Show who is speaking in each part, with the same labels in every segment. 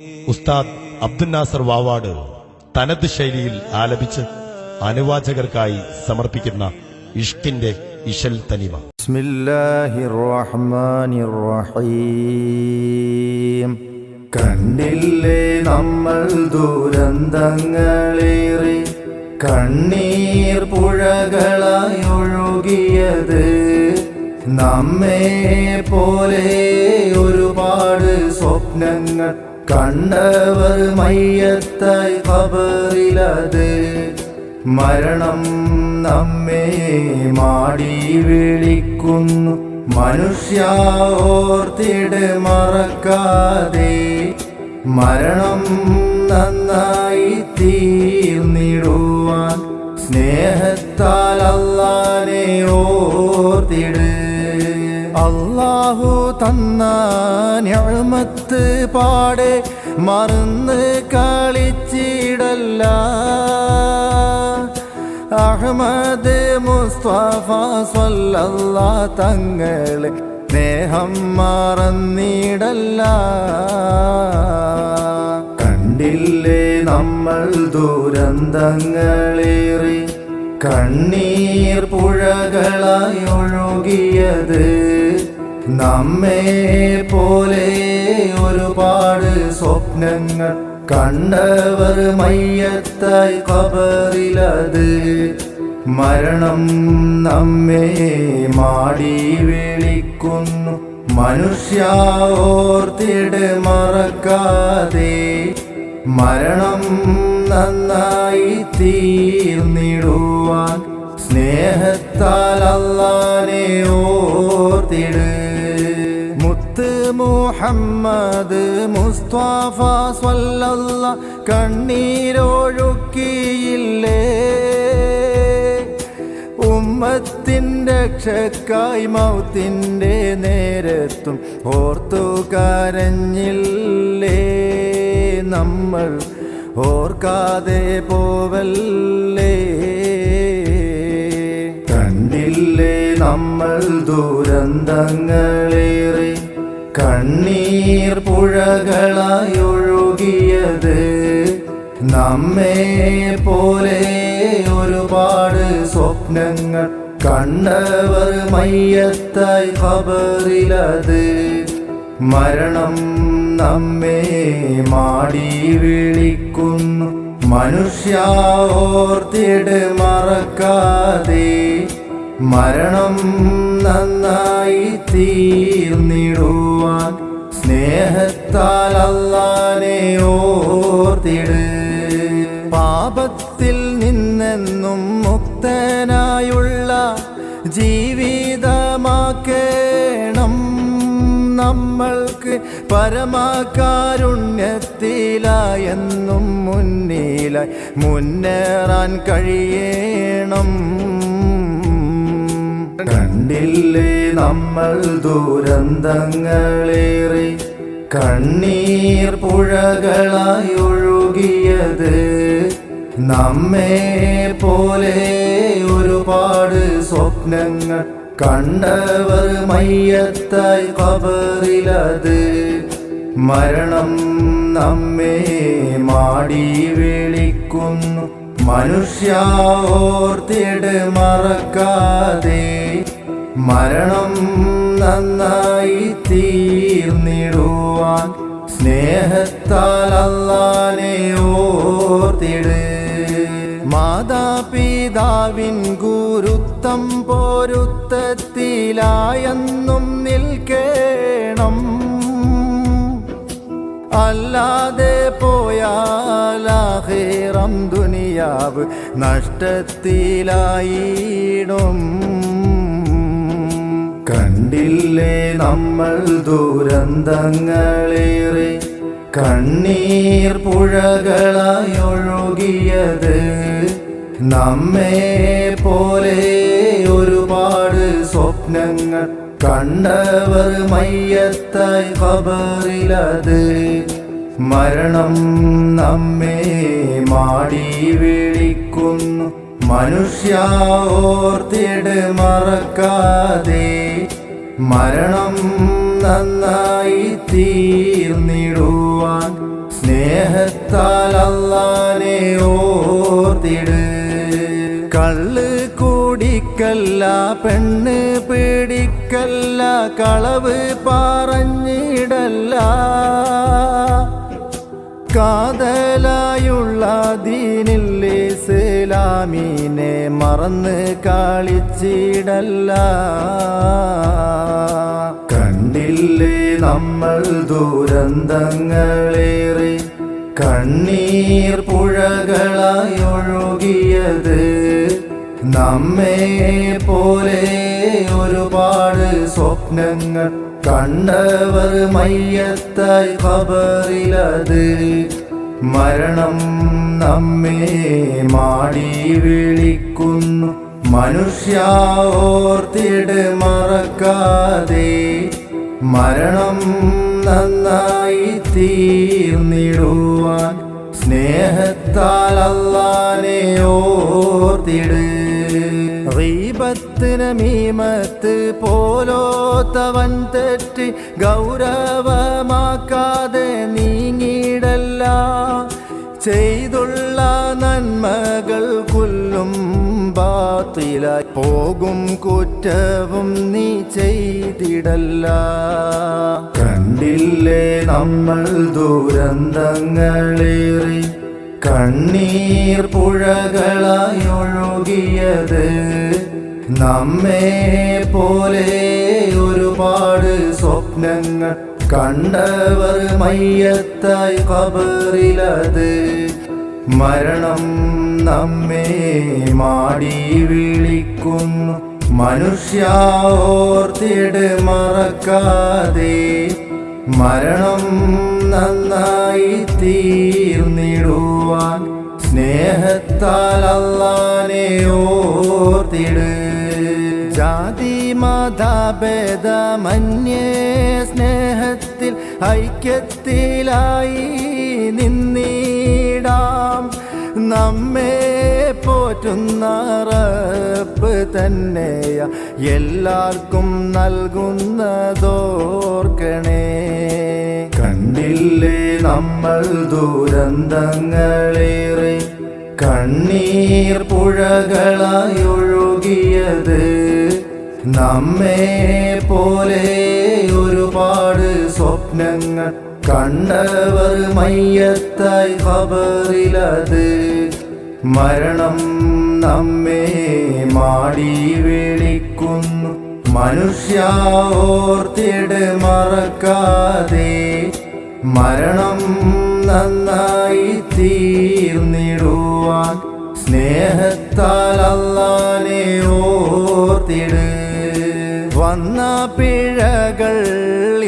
Speaker 1: ഉസ്താദ് അബ്ദുൽ നാസർ വാവാട് തനത് ശൈലിയിൽ ആലപിച്ച് അനുവാചകർക്കായി സമർപ്പിക്കുന്ന ഇഷ്കിന്റെ ഇശൽ തനിമ.
Speaker 2: കണ്ടില്ലേ നമ്മൾ ദുരന്തങ്ങളേറി കണ്ണീർ പുഴകളായി ഒഴുകിയത്. നമ്മെ പോലെ ഒരുപാട് സ്വപ്നങ്ങൾ കണ്ടവർ മയ്യത്തായി ഖബറിലത് മരണം നമ്മെ മാടി വിളിക്കുന്നു. മനുഷ്യ ഓർത്തിട് മറക്കാതെ മരണം നന്നായി തീർന്നിടുവാൻ സ്നേഹത്താൽ അല്ലാനെ ഓർത്തിട്. അള്ളാഹു തന്ന ഞാമത്ത് പാടെ മറന്ന് കളിച്ചിടല്ല. അഹമ്മദ് മുസ്തഫ സ്വല്ലല്ല തങ്ങളെ സ്നേഹം മറന്നിടല്ല. കണ്ടില്ലേ നമ്മൾ ദുരന്തങ്ങളേറി കണ്ണീർ പുഴകളായി ഒഴുകിയത്? നമ്മെ പോലെ ഒരുപാട് സ്വപ്നങ്ങൾ കണ്ടവർ മയ്യത്തായി കബറിലത് മരണം നമ്മെ മാടി വിളിക്കുന്നു. മനുഷ്യ ഓർത്തിട് മറക്കാതെ മരണം നന്നായി തീർന്നിടുവാൻ സ്നേഹത്താൽ അല്ലാനെ ഓർത്തിട്. മുഹമ്മദ് മുസ്തഫ സ്വല്ലല്ല കണ്ണീരൊഴുക്കിയില്ലേ? ഉമ്മത്തിന്റെ രക്ഷക്കായി മൗത്തിന്റെ നേരത്തും ഓർത്തു കരഞ്ഞില്ലേ? നമ്മൾ ഓർക്കാതെ പോവല്ലേ? കണ്ടില്ലേ നമ്മൾ ദുരന്തങ്ങളേറെ കണ്ണീർ പുഴകളായി ഒഴുകിയത് നമ്മെ പോലെ ഒരുപാട് സ്വപ്നങ്ങൾ കണ്ടവർ മയ്യത്തായി ഖബറിലത്. മരണം നമ്മെ മാടി വിളിക്കുന്നു. മനുഷ്യ ഓർത്തിട് മറക്കാതെ മരണം നന്നായി തീർന്നിടുവാൻ സ്നേഹത്താൽ അല്ലാനെ ഓർത്തിട്. പാപത്തിൽ നിന്നെന്നും മുക്തനായുള്ള ജീവിതമാക്കേണം നമ്മൾക്ക് പരമാകാരുണ്യത്തിലായെന്നും മുന്നിലായി മുന്നേറാൻ കഴിയണം. കണ്ടില്ലേ നമ്മൾ ദുരന്തങ്ങളേറെ കണ്ണീർ പുഴകളായി ഒഴുകിയത് നമ്മെ പോലെ ഒരുപാട് സ്വപ്നങ്ങൾ കണ്ടവർ മയ്യത്തായി കബറിലത് മരണം നമ്മെ മാടി വിളിക്കുന്നു. മനുഷ്യ ഓർത്തിട് മറക്കാതെ മരണം നന്നായി തീർന്നിടുവാൻ സ്നേഹത്താൽ അല്ലാനെ ഓർത്തിട്. മാതാപിതാവിൻ ഗുരുത്തം പോരുത്തത്തിലായെന്നും നിൽക്കേണം. അല്ലാതെ പോയാലാഹേറം ദുനിയാവ് നഷ്ടത്തിലായിടും. കണ്ടില്ലേ നമ്മൾ ദുരന്തങ്ങളേറെ? കണ്ണീർ പുഴകളായി ഒഴുകിയത്. നമ്മെ പോലെ ഒരുപാട് സ്വപ്നങ്ങൾ കണ്ടവർ മയ്യത്തായി ഖബറിലത്. മരണം നമ്മെ മാടി വിളിക്കുന്നു. മനുഷ്യ ഓർത്തിട് മറക്കാതെ മരണം നന്നായി തീർന്നിടുവാൻ സ്നേഹത്താൽ അല്ലാനെ ഓർത്തിട്. കള്ള് കൂടിക്കല്ല പെണ്ണ് പിടിക്കല്ല കളവ് പറഞ്ഞിടല്ല. കാതലായുള്ള ദീനില്ലേ സലാമീനെ മറന്ന് കളിച്ചിടല്ല കണ്ടില്ലേ നമ്മൾ ദുരന്തങ്ങളേറെ കണ്ണീർ പുഴകളായി ഒഴുകിയത് നമ്മെ പോലെ ഒരുപാട് സ്വപ്നങ്ങൾ കണ്ടവർ മയ്യത്തായി ഖബറിലത് മരണം നമ്മെ മാടി വിളിക്കുന്നു. മനുഷ്യ ഓർത്തിട് മറക്കാതെ മരണം നന്നായി തീർന്നിടുവാൻ സ്നേഹത്താൽ അല്ലാനെ ഓർത്തിട്. റീപത്തിന് മീമത്ത് പോലോത്തവൻ തെറ്റ് ഗൗരവമാക്കാതെ നീങ്ങിടല്ല. ചെയ്തുള്ള നന്മകൾ കൊല്ലും ബാത്തിലായി. പോകും കുറ്റവും നീ ചെയ്തിടല്ല. കണ്ടില്ലേ നമ്മൾ ദുരന്തങ്ങളേറി. കണ്ണീർ പുഴകളായി ഒഴുകിയത്. നമ്മെ പോലെ ഒരുപാട് സ്വപ്നങ്ങൾ കണ്ടവർ മയ്യത്തായി കബറിലത് മരണം നമ്മെ മാടി വിളിക്കുന്നു. മനുഷ്യ ഓർത്തിട് മറക്കാതെ മരണം നന്നായി തീർന്നിടുവാൻ സ്നേഹത്താൽ അല്ലാനെ ഓർത്തിട്. ജാതി മതഭേദമന്യേ സ്നേഹത്തിൽ ഐക്യത്തിലായി നിന്നിടാം നമ്മെ പോറ്റുന്ന റബ്ബ് തന്നെയ. എല്ലാവർക്കും നൽകുന്നതോർക്കണേ. കണ്ടില്ലേ നമ്മൾ ദുരന്തങ്ങളേറെ. കണ്ണീർ പുഴകളായി ഒഴുകിയത്. നമ്മെ പോലെ ഒരുപാട് സ്വപ്നങ്ങൾ കണ്ടവർ മയ്യത്തായി ഖബറിലത് മരണം നമ്മെ മാടി വിളിക്കുന്നു. മനുഷ്യ ഓർത്തിട് മറക്കാതെ മരണം നന്നായി തീർന്നിടുവാൻ സ്നേഹത്താൽ അല്ലാനെ ഓർത്തിട്. വന്ന പിഴകൾ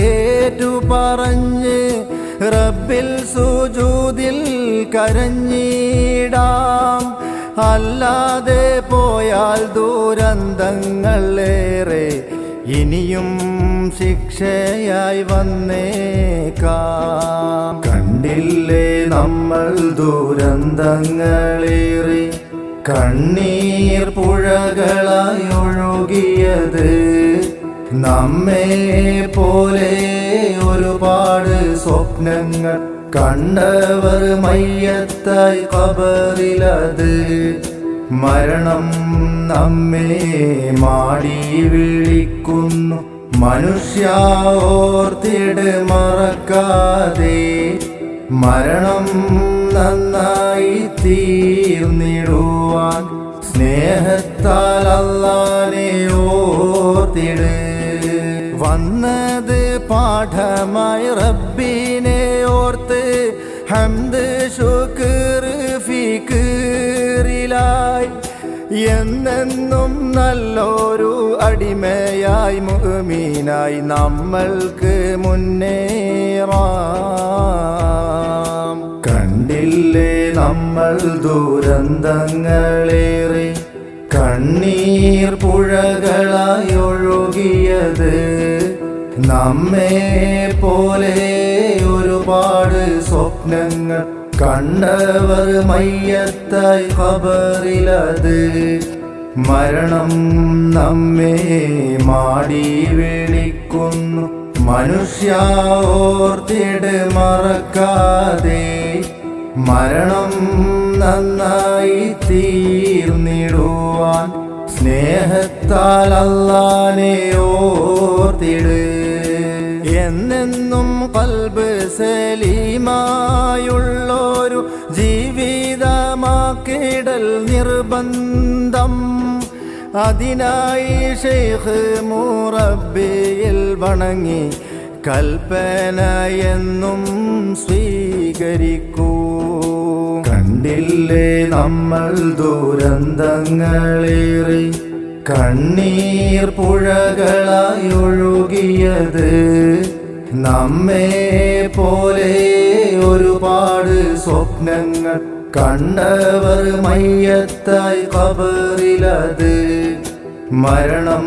Speaker 2: ഏറ്റു പറഞ്ഞ് റബ്ബിൽ സുജൂതിൽ കരഞ്ഞിടാം. അല്ലാതെ പോയാൽ ദുരന്തങ്ങളേറെ ഇനിയും ശിക്ഷയായി വന്നേക്കാം. കണ്ടില്ലേ നമ്മൾ ദുരന്തങ്ങളേറെ? കണ്ണീർ പുഴകളായി ഒഴുകിയത്. നമ്മെ പോലെ ഒരുപാട് സ്വപ്നങ്ങൾ കണ്ടവർ മയ്യത്തായി കബറിലത് മരണം നമ്മെ മാടി വിളിക്കുന്നു. മനുഷ്യ ഓർത്തിട് മറക്കാതെ മരണം നന്നായി തീർന്നിടുവാൻ സ്നേഹത്താൽ അല്ലാനെ ഓർത്തിട് വന്നത് പാഠമായി റബ്ബിനെ ഓർത്ത് ഹംദ് ശുക്ർ എന്നെന്നും നല്ലൊരു അടിമയായി മുഹമീനായി നമ്മൾക്ക് മുന്നേറാം. കണ്ടില്ലേ നമ്മൾ ദുരന്തങ്ങളേറെ കണ്ണീർ പുഴകളായി ഒഴുകിയത്. നമ്മെ പോലെ ഒരുപാട് സ്വപ്നങ്ങൾ കണ്ടവർ മയ്യത്തായി ഖബറിലത്. മരണം നമ്മെ മാടി വിളിക്കുന്നു. മനുഷ്യ ഓർത്തിട് മറക്കാതെ മരണം നന്നായി തീർന്നിടുവാൻ സ്നേഹത്താൽ അല്ലാനെ ഓർത്തിട് സലീമായുള്ളൊരു ജീവിതമാക്കിടൽ നിർബന്ധം. അതിനായി ഷെയ്ഖ് മുറബിയിൽ വണങ്ങി കൽപ്പന എന്നും സ്വീകരിക്കൂ. കണ്ടില്ലേ നമ്മൾ ദുരന്തങ്ങളേറി കണ്ണീർ പുഴകളായി ഒഴുകിയത്? നമ്മെ പോലെ ഒരുപാട് സ്വപ്നങ്ങൾ കണ്ടവർ മയ്യത്തായി കബറിലത് മരണം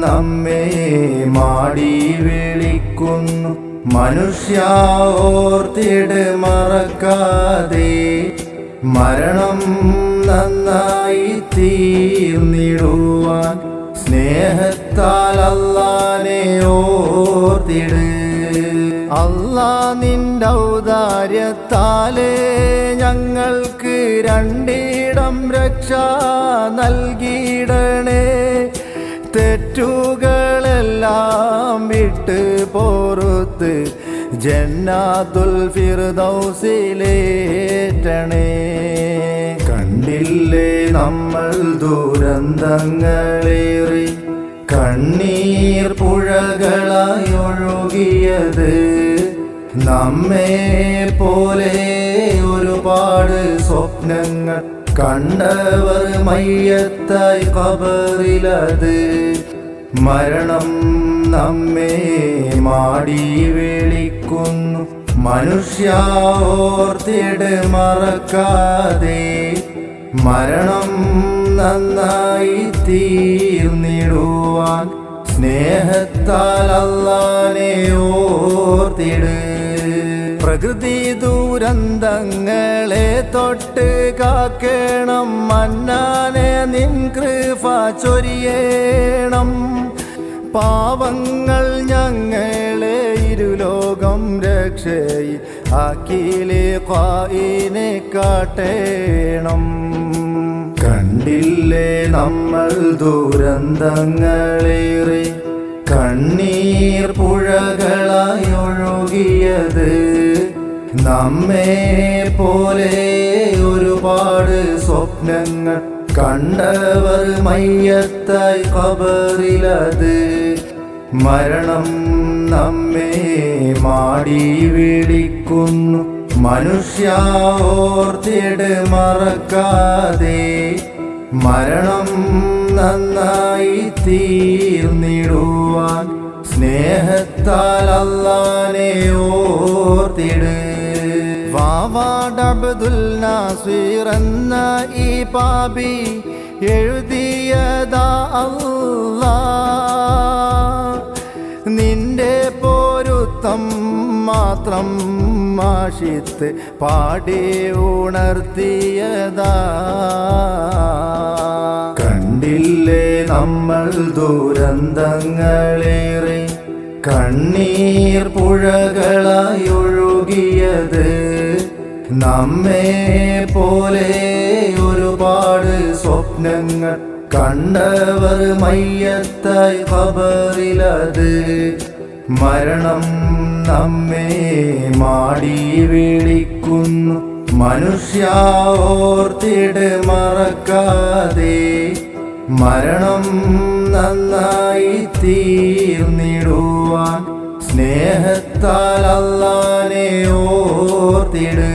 Speaker 2: നമ്മെ മാടി വിളിക്കുന്നു. മനുഷ്യ ഓർത്തിട് മറക്കാതെ മരണം നന്നായി തീർന്നിടുവാൻ സ്നേഹത്താൽ അല്ലാനെ ഓർത്തിട്. അല്ലാ നിന്റെ ഔദാര്യത്താലേ ഞങ്ങൾക്ക് രണ്ടിടം രക്ഷ നൽകിയിടണേ. തെറ്റുകളെല്ലാം വിട്ട് പോറുത്ത് ജന്നാതുൽ ഫിർദൗസിലേറ്റണേ. കണ്ടില്ലേ നമ്മൾ ദുരന്തങ്ങളേറി ഒഴുകിയത് നമ്മെ പോലെ ഒരുപാട് സ്വപ്നങ്ങൾ കണ്ടവർ മയ്യത്തായി കബറിലത് മരണം നമ്മെ മാടി വിളിക്കുന്നു. മനുഷ്യ ഓർത്തിട് മറക്കാതെ മരണം നന്നായി തീർന്നിടുവാൻ സ്നേഹത്താൽ ഓർത്തിട്. പ്രകൃതി ദുരന്തങ്ങളെ തൊട്ട് കാക്കണം. മന്നാനെ നിൻ കൃപ ചൊരിയേണം. പാവങ്ങൾ ഞങ്ങളെ ഇരുലോകം രക്ഷയി ആക്കിയിലെ കായിനെ കാട്ടേണം. കണ്ടില്ലേ നമ്മൾ ദുരന്തങ്ങളേറെ കണ്ണീർ പുഴകളായി ഒഴുകിയത്? നമ്മെ പോലെ ഒരുപാട് സ്വപ്നങ്ങൾ കണ്ടവർ മയ്യത്തായി കബറിലത് മരണം നമ്മെ മാടി വിളിക്കുന്നു മനുഷ്യ ഓർത്തിട് മറക്കാതെ മരണം നന്നായി തീർന്നിടുവാൻ സ്നേഹത്താൽ അല്ലാനെ ഓർത്തിട്. നാസിർ എന്ന ഈ പാപി എഴുതിയതാ അല്ലാ. പോരുത്തം മാത്രം മാഷിത്ത് പാടി ഉണർത്തിയതാ. കണ്ടില്ലേ നമ്മൾ ദുരന്തങ്ങളേറെ കണ്ണീർ പുഴകളായി ഒഴുകിയത്? നമ്മെ പോലെ ഒരുപാട് സ്വപ്നങ്ങൾ കണ്ടവർ മയ്യത്തായി കബറിലത് മരണം നമ്മെ മാടി വിളിക്കുന്നു. മനുഷ്യ ഓർത്തിട് മറക്കാതെ മരണം നന്നായി തീർന്നിടുവാൻ സ്നേഹത്താൽ അല്ലാനെ ഓർത്തിട്.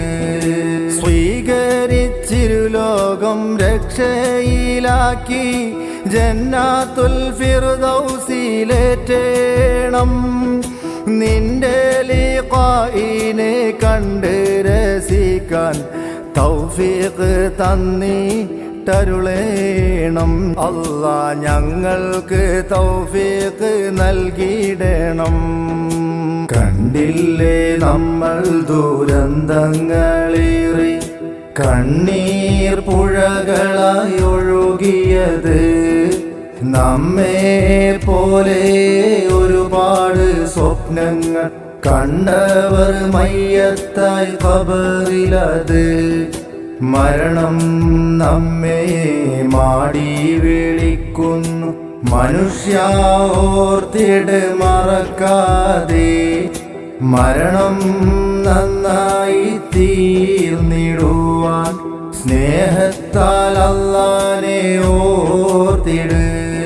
Speaker 2: സ്വീകരിച്ചിരുലോകം രക്ഷയിലാക്കി ജന്നാത്തുൽ ഫിർദൗസിലേറ്റേണം. നിന്റെ ലീഖായിനെ കണ്ട് രസിക്കാൻ തൗഫീഖ് തന്നിട്ടരുളേണം. അല്ലാ ഞങ്ങൾക്ക് തൗഫീഖ് നൽകിയിടണം. കണ്ടില്ലേ നമ്മൾ ദുരന്തങ്ങളേറി കണ്ണീർ പുഴകളായി ഒഴുകിയത് നമ്മെ പോലെ ഒരുപാട് സ്വപ്നങ്ങൾ കണ്ടവർ മയ്യത്തായി കബറിലത് മരണം നമ്മെ മാടി വിളിക്കുന്നു. മനുഷ്യ ഓർത്തിട് മറക്കാതെ. മരണം നന്നായി തീർന്നിടുവാൻ സ്നേഹത്താൽ അല്ല